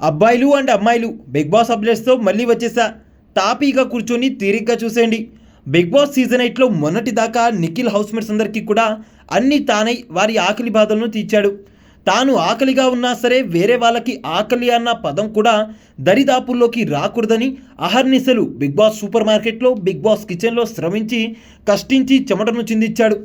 అబ్బాయిలు అండ్ అమ్మాయిలు big boss అప్డేట్స్తో మళ్ళీ వచ్చేసా. తాపీగా కూర్చొని తీరిగ్గా చూసేయండి. బిగ్ బాస్ సీజన్ ఎయిట్లో మొన్నటి దాకా నిఖిల్ హౌస్మేట్స్ అందరికీ కూడా అన్ని తానై వారి ఆకలి బాధలను తీర్చాడు. తాను ఆకలిగా ఉన్నా సరే వేరే వాళ్ళకి ఆకలి అన్న పదం కూడా దరిదాపుల్లోకి రాకూడదని అహర్నిశలు బిగ్ బాస్ సూపర్ మార్కెట్లో బిగ్ బాస్ కిచెన్లో శ్రమించి కష్టించి చెమటను చిందించాడు.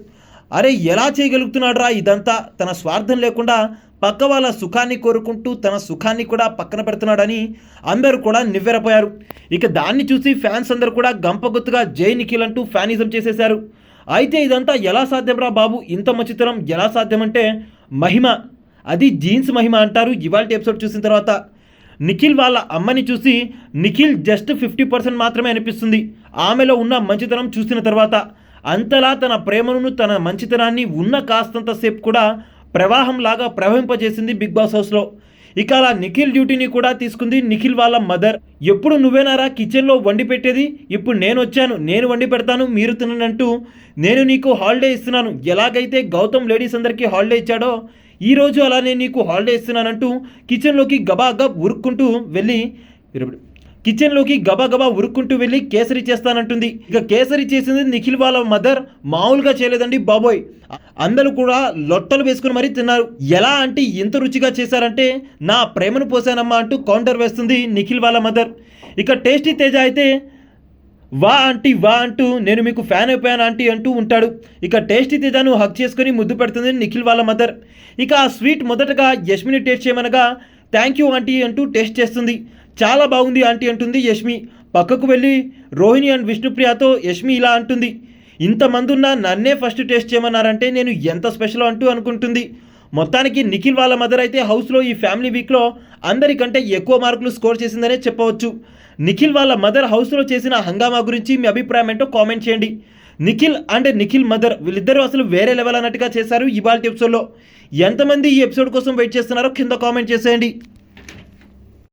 అరే ఎలా చేయగలుగుతున్నాడురా ఇదంతా? తన స్వార్థం లేకుండా పక్క వాళ్ళ సుఖాన్ని కోరుకుంటూ తన సుఖాన్ని కూడా పక్కన పెడుతున్నాడని అందరూ కూడా నివ్వెరపోయారు. ఇక దాన్ని చూసి ఫ్యాన్స్ అందరూ కూడా గంపగుత్తుగా జై నిఖిల్ అంటూ ఫ్యానిజం చేసేశారు. అయితే ఇదంతా ఎలా సాధ్యంరా బాబు? ఇంత మంచితనం ఎలా సాధ్యమంటే మహిమ. అది జీన్స్ మహిమ అంటారు. ఇవాళ ఎపిసోడ్ చూసిన తర్వాత నిఖిల్ వాళ్ళ అమ్మని చూసి నిఖిల్ జస్ట్ ఫిఫ్టీ పర్సెంట్ మాత్రమే అనిపిస్తుంది. ఆమెలో ఉన్న మంచితనం చూసిన తర్వాత అంతలా తన ప్రేమను తన మంచితనాన్ని ఉన్న కాస్తంతసేపు కూడా ప్రవాహంలాగా ప్రవహింపజేసింది బిగ్ బాస్ హౌస్లో. ఇక అలా నిఖిల్ డ్యూటీని కూడా తీసుకుంది నిఖిల్ వాళ్ళ మదర్. ఎప్పుడు నువ్వేనారా కిచెన్లో వండి పెట్టేది? ఇప్పుడు నేను వచ్చాను నేను వండి పెడతాను మీరు తిననంటూ నేను నీకు హాలిడే ఇస్తున్నాను. ఎలాగైతే గౌతమ్ లేడీస్ అందరికీ హాలిడే ఇచ్చాడో ఈ రోజు అలానే నీకు హాలిడే ఇస్తున్నానంటూ కిచెన్లోకి గబాగా ఉరుక్కుంటూ వెళ్ళి ఇరవై కిచెన్లోకి గబా ఉరుక్కుంటూ వెళ్ళి కేసరి చేస్తానంటుంది. ఇక కేసరి చేసింది నిఖిల్ వాళ్ళ మదర్ మామూలుగా చేయలేదండి బాబోయ్. అందరూ కూడా లొట్టలు వేసుకుని మరీ తిన్నారు. ఎలా అంటే ఇంత రుచిగా చేశారంటే నా ప్రేమను పోసానమ్మా అంటూ కౌంటర్ వేస్తుంది నిఖిల్ వాళ్ళ మదర్. ఇక టేస్టీ తేజ అయితే వా ఆంటీ వా అంటూ నేను మీకు ఫ్యాన్ అయిపోయాను ఆంటీ అంటూ ఉంటాడు. ఇక టేస్టీ తేజాను హక్ చేసుకుని ముద్దు పెడుతుంది నిఖిల్ వాళ్ళ మదర్. ఇక ఆ స్వీట్ మొదటగా యష్మిని టేస్ట్ చేయమనగా థ్యాంక్ యూ ఆంటీ అంటూ టేస్ట్ చేస్తుంది. చాలా బాగుంది ఆంటీ అంటుంది యష్మి. పక్కకు వెళ్ళి రోహిణి అండ్ విష్ణుప్రియతో యష్మి ఇలా అంటుంది. ఇంతమందున్న నన్నే ఫస్ట్ టేస్ట్ చేయమన్నారంటే నేను ఎంత స్పెషల్ అంటూ అనుకుంటుంది. మొత్తానికి నిఖిల్ వాళ్ళ మదర్ అయితే హౌస్లో ఈ ఫ్యామిలీ వీక్లో అందరికంటే ఎక్కువ మార్కులు స్కోర్ చేసిందనే చెప్పవచ్చు. నిఖిల్ వాళ్ళ మదర్ హౌస్లో చేసిన హంగామా గురించి మీ అభిప్రాయం ఏంటో కామెంట్ చేయండి. నిఖిల్ అండ్ నిఖిల్ మదర్ వీళ్ళిద్దరూ అసలు వేరే లెవెల్ అన్నట్టుగా చేశారు ఇవాళ ఎపిసోడ్లో. ఎంతమంది ఈ ఎపిసోడ్ కోసం వెయిట్ చేస్తున్నారో కింద కామెంట్ చేసేయండి.